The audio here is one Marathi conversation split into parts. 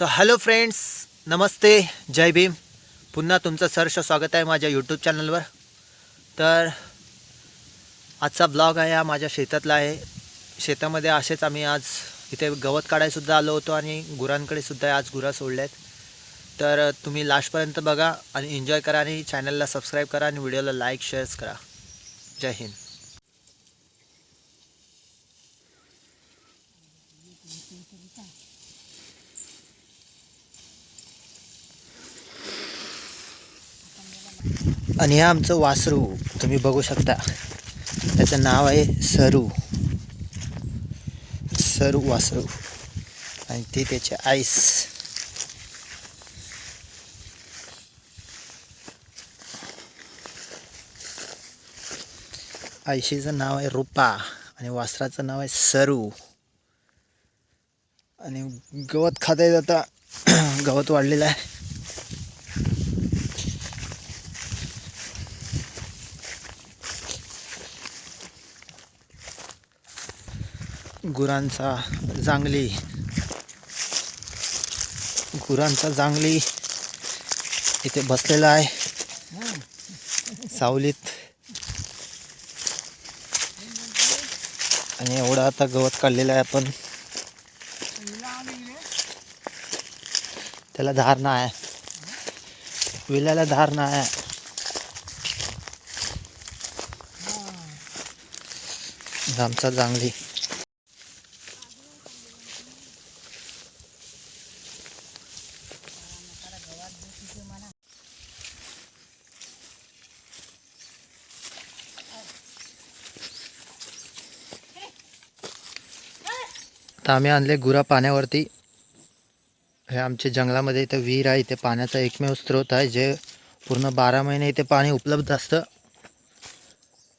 सो हॅलो फ्रेंड्स नमस्ते जय भीम पुन्हा तुमचं सर्ष स्वागत आहे माझ्या यूट्यूब चॅनलवर तर आजचा ब्लॉग आहे हा माझ्या शेतातला आहे शेतामध्ये असेच आम्ही आज इथे गवत काढायसुद्धा आलो होतो आणि गुरांकडे सुद्धा आज गुरा सोडल्या आहेत तर तुम्ही लास्टपर्यंत बघा आणि एन्जॉय करा आणि चॅनलला सबस्क्राईब करा आणि व्हिडिओला लाईक शेअर्स करा जय हिंद आणि हे आमचं वासरू तुम्ही बघू शकता. त्याचं नाव आहे सरू. सरू वासरू. आणि ती त्याची आईस. आयशीचं नाव आहे रुपा आणि वासराचं नाव आहे सरू. आणि गवत खाता येत आता गवत वाढलेलं आहे. गुरांचा जांगली. गुरांचा जांगली इथे बसलेला आहे. सावलीत. आणि एवढं आता गवत काढलेलं आहे आपण. त्याला धारणा आहे. विल्याला धारणा आहे. आमचा जांगली. आता आम्ही आणले गुरा पाण्यावरती. हे आमच्या जंगलामध्ये इथं विहीर आहे इथे पाण्याचा एकमेव स्रोत आहे जे पूर्ण बारा महिने इथे पाणी उपलब्ध असतं.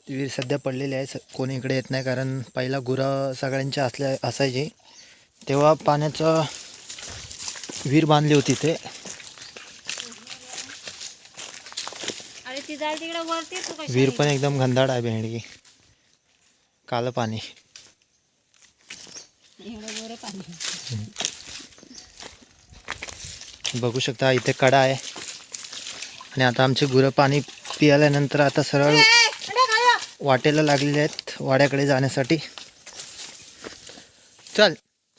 ती विहीर सध्या पडलेली आहे स कोणी इकडे येत नाही कारण पहिला गुरं सगळ्यांच्या असल्या असायची. तेव्हा पाण्याचं विहीर बांधली होती ती विहीर पण एकदम घनदाट आहे भेंडकी कालं पाणी. बघू शकता इथे कडा आहे. आणि आता आमचे गुरं पाणी पियाल्यानंतर आता सरळ वाटेला लागलेले आहेत वाड्याकडे जाण्यासाठी. चल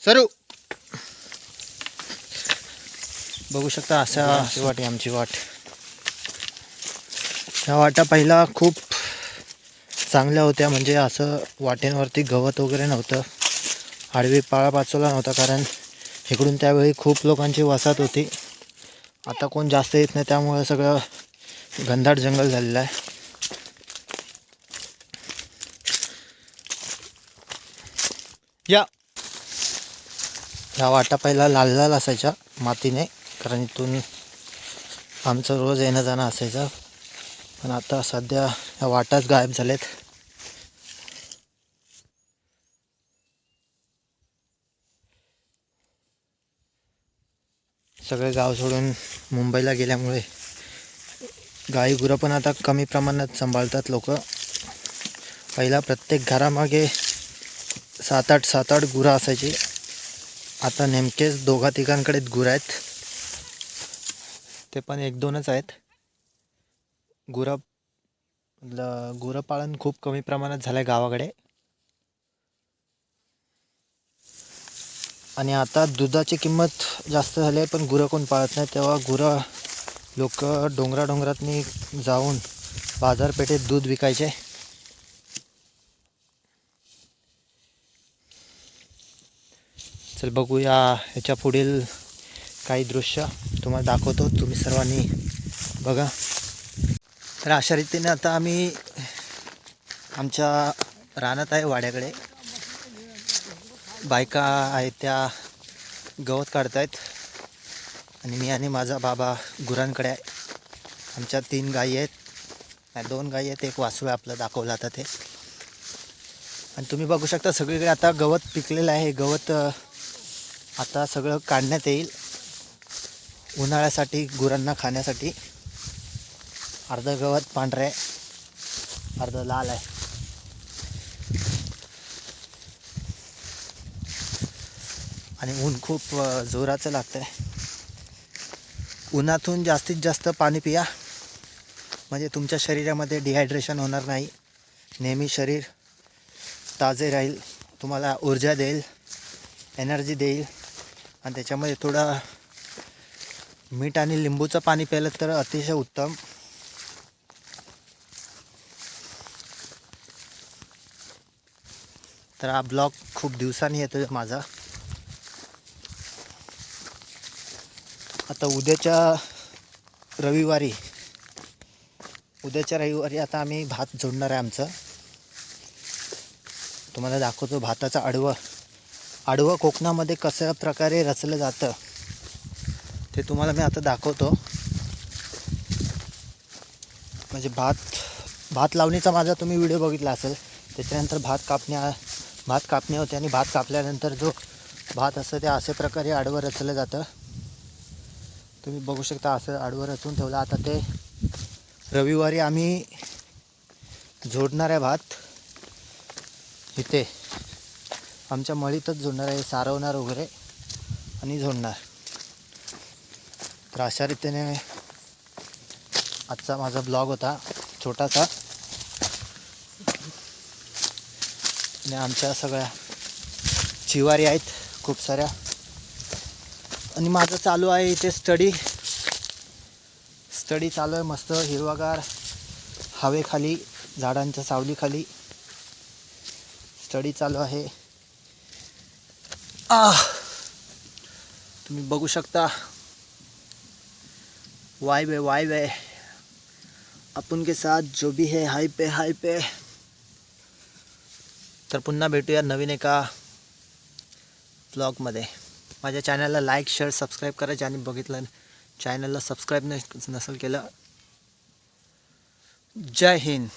सरू. बघू शकता अशा अशी वाट आहे आमची वाट. ह्या वाटा पहिला खूप चांगल्या होत्या म्हणजे असं वाटेंवरती गवत वगैरे नव्हतं. आडवी पाळा पाचवला नव्हता कारण इकडून त्यावेळी खूप लोकांची वसाहत होती. आता कोण जास्त येत नाही त्यामुळे सगळं घनदाट जंगल झालेलं आहे. या. ह्या वाटा पहिला लाल लाल असायच्या मातीने कारण इथून आमचं रोज येणं जाणं असायचं. पण आता सध्या ह्या वाटाच गायब झालेत. सगळे गाव सोडून मुंबईला गेल्यामुळे गाई गुरं पण आता कमी प्रमाणात सांभाळतात लोक. पहिला प्रत्येक घरामागे सात आठ सात आठ गुरं असायची. आता नेमकेच दोघा तिघांकडेच गुरं आहेत. ते पण एक दोनच आहेत. गुरं ल- गुरं खूप कमी प्रमाणात झालं आहे गावाकडे. आणि आता दुधाची किंमत जास्त झाली आहे पण गुरं कोण पाळत नाही. तेव्हा गुरं लोक डोंगरा डोंगरातनी जाऊन बाजारपेठेत दूध विकायचे. चल बघूया ह्याच्या पुढील काही दृश्य तुम्हाला दाखवतो. तुम्ही सर्वांनी बघा. तर अशा रीतीने आता आम्ही आमच्या रानात आहे वाड्याकडे. बायका आहेत त्या गवत काढतायत. आणि मी आणि माझा बाबा गुरांकडे आहे. आमच्या तीन गायी आहेत. नाही दोन गायी आहेत. एक वासू आहे आपलं दाखवलं आता ते. आणि तुम्ही बघू शकता सगळीकडे आता गवत पिकलेलं आहे. गवत आता सगळं काढण्यात येईल. उन्हाळ्यासाठी गुरांना खाण्यासाठी. अर्धं गवत पांढरं आहे. अर्धं लाल आहे. आणि ऊन खूप जोराचं लागतं आहे उन्हातून जास्तीत जास्त पाणी पिया. म्हणजे तुमच्या शरीरामध्ये डिहायड्रेशन होणार नाही. नेहमी शरीर ताजे राहील तुम्हाला ऊर्जा देईल एनर्जी देईल. आणि त्याच्यामध्ये थोडं मीठ आणि लिंबूचं पाणी प्यायलं तर अतिशय उत्तम. तर हा ब्लॉग खूप दिवसांनी येतो माझा. आता उद्याच्या रविवारी उद्याच्या रविवारी आता आम्ही भात जोडणार आहे आमचं. तुम्हाला दाखवतो भाताचं आडवं आडवं कोकणामध्ये कशा प्रकारे रचलं जातं ते तुम्हाला मी आता दाखवतो. म्हणजे भात भात लावणीचा माझा तुम्ही व्हिडिओ बघितला असेल त्याच्यानंतर भात कापण्या भात कापणी होते आणि भात कापल्यानंतर जो भात असतं ते अशा प्रकारे आडवं रचलं जातं. तुम्ही बघू शकता असं आडवं रचून ठेवलं. आता ते रविवारी आम्ही जोडणार आहे भात इथे आमच्या मळीतच जोडणार आहे सारवणार वगैरे आणि जोडणार तर अशा रीतीने आजचा माझा ब्लॉग होता छोटासा. आणि आमच्या सगळ्या चिवारी आहेत खूप साऱ्या. आणि माझं चालू आहे इथे स्टडी स्टडी चालू आहे मस्त हिरवागार हवेखाली झाडांच्या सावलीखाली. स्टडी चालू आहे. आह! तुम्ही बघू शकता. वाइब है वाइब आहे आपण के साथ जो भी है हाय पे हाय पे. तर पुन्हा भेटूया नवीन एका ब्लॉगमध्ये माझ्या चॅनलला लाईक शेअर सबस्क्राईब करा ज्याने बघितलं चॅनलला सबस्क्राईब नसेल केलं जय हिंद.